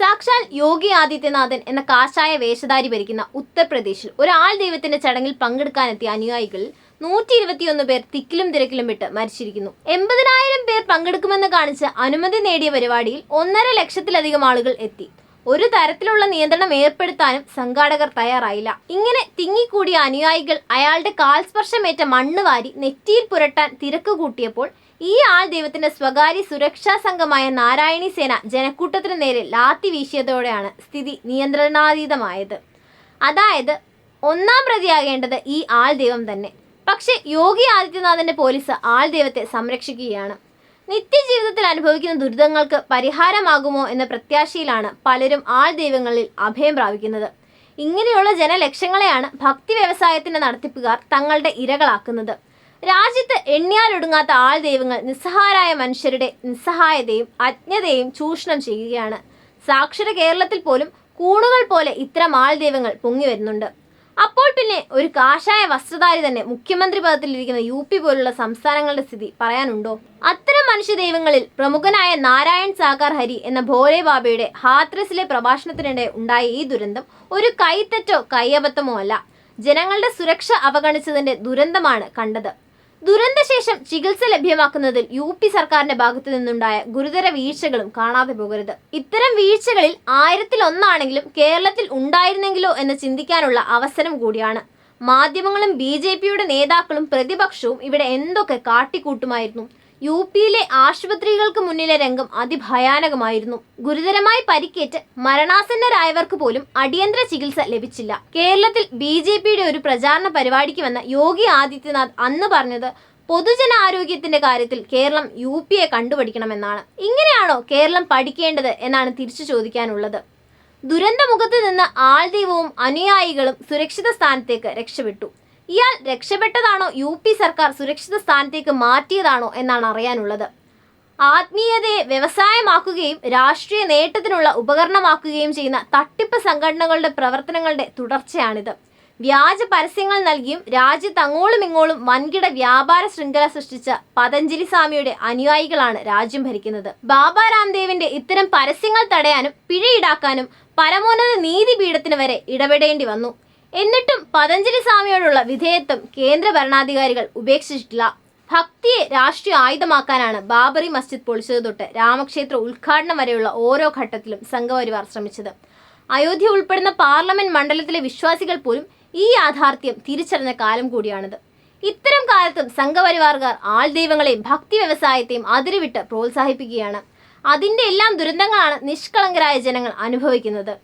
സാക്ഷാൽ യോഗി ആദിത്യനാഥൻ എന്ന കാഷായ വേഷധാരി ഭരിക്കുന്ന ഉത്തർപ്രദേശിൽ ഒരാൾ ദൈവത്തിന്റെ ചടങ്ങിൽ പങ്കെടുക്കാനെത്തിയ അനുയായികൾ നൂറ്റി ഇരുപത്തിയൊന്ന് പേർ തിക്കിലും തിരക്കിലും വിട്ട് മരിച്ചിരിക്കുന്നു. എൺപതിനായിരം പേർ പങ്കെടുക്കുമെന്ന് കാണിച്ച് അനുമതി നേടിയ പരിപാടിയിൽ ഒന്നര ലക്ഷത്തിലധികം ആളുകൾ എത്തി. ഒരു തരത്തിലുള്ള നിയന്ത്രണം ഏർപ്പെടുത്താനും സംഘാടകർ തയ്യാറായില്ല. ഇങ്ങനെ തിങ്ങിക്കൂടിയ അനുയായികൾ അയാളുടെ കാൽസ്പർശമേറ്റ മണ്ണ് വാരി നെറ്റിയിൽ പുരട്ടാൻ തിരക്ക് കൂട്ടിയപ്പോൾ ഈ ആൾ ദൈവത്തിന്റെ സ്വകാര്യ സുരക്ഷാ സംഘമായ നാരായണി സേന ജനക്കൂട്ടത്തിന് നേരെ ലാത്തി വീശിയതോടെയാണ് സ്ഥിതി നിയന്ത്രണാതീതമായത്. അതായത് ഒന്നാം പ്രതിയാകേണ്ടത് ഈ ആൾ ദൈവം തന്നെ. പക്ഷേ യോഗി ആദിത്യനാഥന്റെ പോലീസ് ആൾ ദൈവത്തെ സംരക്ഷിക്കുകയാണ്. നിത്യജീവിതത്തിൽ അനുഭവിക്കുന്ന ദുരിതങ്ങൾക്ക് പരിഹാരമാകുമോ എന്ന പ്രത്യാശയിലാണ് പലരും ആൾ ദൈവങ്ങളിൽ അഭയം പ്രാപിക്കുന്നത്. ഇങ്ങനെയുള്ള ജനലക്ഷങ്ങളെയാണ് ഭക്തി വ്യവസായത്തിന്റെ നടത്തിപ്പുകാർ തങ്ങളുടെ ഇരകളാക്കുന്നത്. രാജ്യത്ത് എണ്ണിയാലൊടുങ്ങാത്ത ആൾ ദൈവങ്ങൾ നിസ്സഹായരായ മനുഷ്യരുടെ നിസ്സഹായതയും അജ്ഞതയും ചൂഷണം ചെയ്യുകയാണ്. സാക്ഷര കേരളത്തിൽ പോലും കൂണുകൾ പോലെ ഇത്തരം ആൾ ദൈവങ്ങൾ പൊങ്ങി വരുന്നുണ്ട്. അപ്പോൾ പിന്നെ ഒരു കാഷായ വസ്ത്രധാരി തന്നെ മുഖ്യമന്ത്രി പദത്തിലിരിക്കുന്ന യു പി പോലുള്ള സംസ്ഥാനങ്ങളുടെ സ്ഥിതി പറയാനുണ്ടോ? അത്തരം മനുഷ്യ ദൈവങ്ങളിൽ പ്രമുഖനായ നാരായൺ സാഗർ ഹരി എന്ന ഭോലെ ബാബയുടെ ഹാത്രസിലെ പ്രഭാഷണത്തിനിടെ ഉണ്ടായ ഈ ദുരന്തം ഒരു കൈത്തെറ്റോ കൈയബദ്ധമോ അല്ല. ജനങ്ങളുടെ സുരക്ഷ അവഗണിച്ചതിന്റെ ദുരന്തമാണ് കണ്ടത്. ദുരന്തശേഷം ചികിത്സ ലഭ്യമാക്കുന്നതിൽ യു പി സർക്കാരിന്റെ ഭാഗത്തു നിന്നുണ്ടായ ഗുരുതര വീഴ്ചകളും കാണാതെ പോകരുത്. ഇത്തരം വീഴ്ചകളിൽ ആയിരത്തിൽ ഒന്നാണെങ്കിലും കേരളത്തിൽ ഉണ്ടായിരുന്നെങ്കിലോ എന്ന് ചിന്തിക്കാനുള്ള അവസരം കൂടിയാണ്. മാധ്യമങ്ങളും ബി നേതാക്കളും പ്രതിപക്ഷവും ഇവിടെ എന്തൊക്കെ കാട്ടിക്കൂട്ടുമായിരുന്നു? യു പിയിലെ ആശുപത്രികൾക്ക് മുന്നിലെ രംഗം അതിഭയാനകമായിരുന്നു. ഗുരുതരമായി പരിക്കേറ്റ് മരണാസന്നരായവർക്ക് പോലും അടിയന്തര ചികിത്സ ലഭിച്ചില്ല. കേരളത്തിൽ ബി ജെ പിയുടെ ഒരു പ്രചാരണ പരിപാടിക്ക് വന്ന യോഗി ആദിത്യനാഥ് അന്ന് പറഞ്ഞത് പൊതുജനാരോഗ്യത്തിന്റെ കാര്യത്തിൽ കേരളം യു പിയെ കണ്ടുപഠിക്കണമെന്നാണ്. ഇങ്ങനെയാണോ കേരളം പഠിക്കേണ്ടത് എന്നാണ് തിരിച്ചു ചോദിക്കാനുള്ളത്. ദുരന്തമുഖത്ത് നിന്ന് ആൾദൈവവും അനുയായികളും സുരക്ഷിത സ്ഥാനത്തേക്ക് രക്ഷപ്പെട്ടു. ഇയാൾ രക്ഷപ്പെട്ടതാണോ യു പി സർക്കാർ സുരക്ഷിത സ്ഥാനത്തേക്ക് മാറ്റിയതാണോ എന്നാണ് അറിയാനുള്ളത്. ആത്മീയതയെ വ്യവസായമാക്കുകയും രാഷ്ട്രീയ നേട്ടത്തിനുള്ള ഉപകരണമാക്കുകയും ചെയ്യുന്ന തട്ടിപ്പ് സംഘടനകളുടെ പ്രവർത്തനങ്ങളുടെ തുടർച്ചയാണിത്. വ്യാജ പരസ്യങ്ങൾ നൽകിയും രാജ്യത്ത് അങ്ങോളം ഇങ്ങോളം വൻകിട വ്യാപാര ശൃംഖല സൃഷ്ടിച്ച പതഞ്ജലി സ്വാമിയുടെ അനുയായികളാണ് രാജ്യം ഭരിക്കുന്നത്. ബാബ രാംദേവിന്റെ ഇത്തരം പരസ്യങ്ങൾ തടയാനും പിഴ ഈടാക്കാനും പരമോന്നത നീതിപീഠത്തിന് വരെ ഇടപെടേണ്ടി വന്നു. എന്നിട്ടും പതഞ്ജലി സ്വാമിയോടുള്ള വിധേയത്വം കേന്ദ്ര ഭരണാധികാരികൾ ഉപേക്ഷിച്ചിട്ടില്ല. ഭക്തിയെ രാഷ്ട്രീയ ആയുധമാക്കാനാണ് ബാബറി മസ്ജിദ് പൊളിച്ചത് തൊട്ട് രാമക്ഷേത്ര ഉദ്ഘാടനം വരെയുള്ള ഓരോ ഘട്ടത്തിലും സംഘപരിവാർ ശ്രമിച്ചത്. അയോധ്യ ഉൾപ്പെടുന്ന പാർലമെന്റ് മണ്ഡലത്തിലെ വിശ്വാസികൾ പോലും ഈ യാഥാർത്ഥ്യം തിരിച്ചറിഞ്ഞ കാലം കൂടിയാണിത്. ഇത്തരം കാലത്തും സംഘപരിവാറുകാർ ആൾ ദൈവങ്ങളെയും ഭക്തി വ്യവസായത്തെയും അതിരുവിട്ട് പ്രോത്സാഹിപ്പിക്കുകയാണ്. അതിന്റെ എല്ലാം ദുരന്തങ്ങളാണ് നിഷ്കളങ്കരായ ജനങ്ങൾ അനുഭവിക്കുന്നത്.